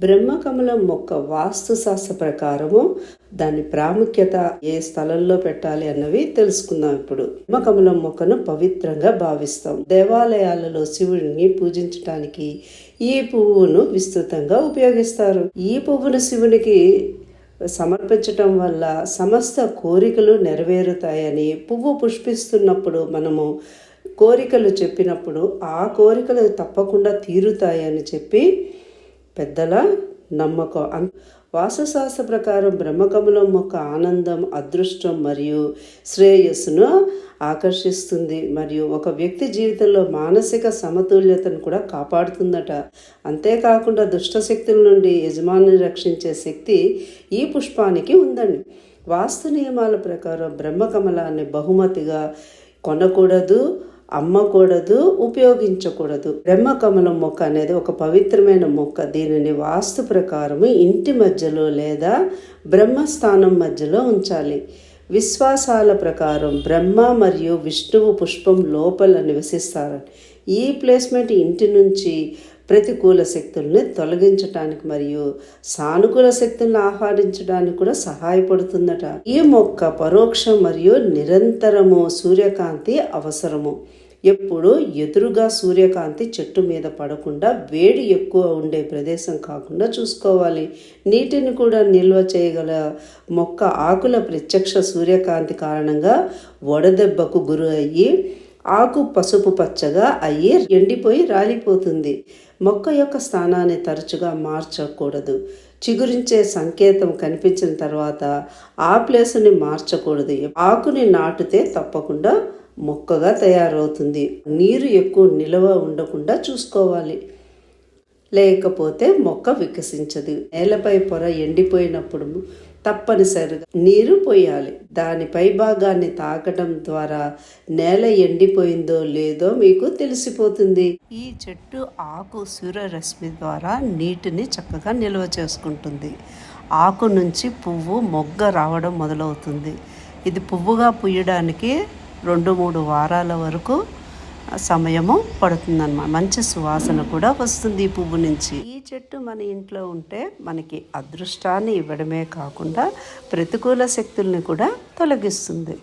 బ్రహ్మకమలం మొక్క వాస్తు శాస్త్ర ప్రకారము దాని ప్రాముఖ్యత ఏ స్థలంలో పెట్టాలి అన్నవి తెలుసుకుందాం ఇప్పుడు. బ్రహ్మకమలం మొక్కను పవిత్రంగా భావిస్తాం. దేవాలయాలలో శివుడిని పూజించడానికి ఈ పువ్వును విస్తృతంగా ఉపయోగిస్తారు. ఈ పువ్వును శివునికి సమర్పించటం వల్ల సమస్త కోరికలు నెరవేరుతాయని పువ్వు పుష్పిస్తున్నప్పుడు మనము కోరికలు చెప్పినప్పుడు ఆ కోరికలు తప్పకుండా తీరుతాయని చెప్పి పెద్దల నమ్మకం. వాస్తుశాస్త్ర ప్రకారం బ్రహ్మకమలం ఒక ఆనందం అదృష్టం మరియు శ్రేయస్సును ఆకర్షిస్తుంది. మరియు ఒక వ్యక్తి జీవితంలో మానసిక సమతుల్యతను కూడా కాపాడుతుందట. అంతేకాకుండా దుష్టశక్తుల నుండి యజమానిని రక్షించే శక్తి ఈ పుష్పానికి ఉందండి. వాస్తు నియమాల ప్రకారం బ్రహ్మకమలాన్ని బహుమతిగా కొనకూడదు. అమ్మకూడదు ఉపయోగించకూడదు. బ్రహ్మకమలం మొక్క అనేది ఒక పవిత్రమైన మొక్క. దీనిని వాస్తు ప్రకారము ఇంటి మధ్యలో లేదా బ్రహ్మస్థానం మధ్యలో ఉంచాలి. విశ్వాసాల ప్రకారం బ్రహ్మ మరియు విష్ణువు పుష్పం లోపల నివసిస్తారు ఈ ప్లేస్మెంట్ ఇంటి నుంచి ప్రతికూల శక్తుల్ని తొలగించటానికి మరియు సానుకూల శక్తులను ఆహ్వానించడానికి కూడా సహాయపడుతుందట. ఈ మొక్క పరోక్షం మరియు నిరంతరము సూర్యకాంతి అవసరము. ఎప్పుడు ఎదురుగా సూర్యకాంతి చెట్టు మీద పడకుండా వేడి ఎక్కువ ఉండే ప్రదేశం కాకుండా చూసుకోవాలి. నీటిని కూడా నిల్వ చేయగల మొక్క ఆకుల ప్రత్యక్ష సూర్యకాంతి కారణంగా వడదెబ్బకు గురి అయ్యి ఆకు పసుపు పచ్చగా అయ్యి ఎండిపోయి రాలిపోతుంది. మొక్క యొక్క స్థానాన్ని తరచుగా మార్చకూడదు. చిగురించే సంకేతం కనిపించిన తర్వాత ఆ ప్లేస్ని మార్చకూడదు. ఆకుని నాటితే తప్పకుండా మొక్కగా తయారవుతుంది. నీరు ఎక్కువ నిలవ ఉండకుండా చూసుకోవాలి. లేకపోతే మొక్క వికసించదు. నేలపై పొర ఎండిపోయినప్పుడు తప్పనిసరిగా నీరు పోయాలి. దాని పై భాగాన్ని తాకడం ద్వారా నేల ఎండిపోయిందో లేదో మీకు తెలిసిపోతుంది. ఈ చెట్టు ఆకు సూర్యరశ్మి ద్వారా నీటిని చక్కగా నిల్వ చేసుకుంటుంది. ఆకు నుంచి పువ్వు మొగ్గ రావడం మొదలవుతుంది. ఇది పువ్వుగా పుయ్యడానికి రెండు మూడు వారాల వరకు సమయము పడుతుందన్నమాట. మంచి సువాసన కూడా వస్తుంది ఈ పువ్వు నుంచి. ఈ చెట్టు మన ఇంట్లో ఉంటే మనకి అదృష్టాన్ని ఇవ్వడమే కాకుండా ప్రతికూల శక్తుల్ని కూడా తొలగిస్తుంది.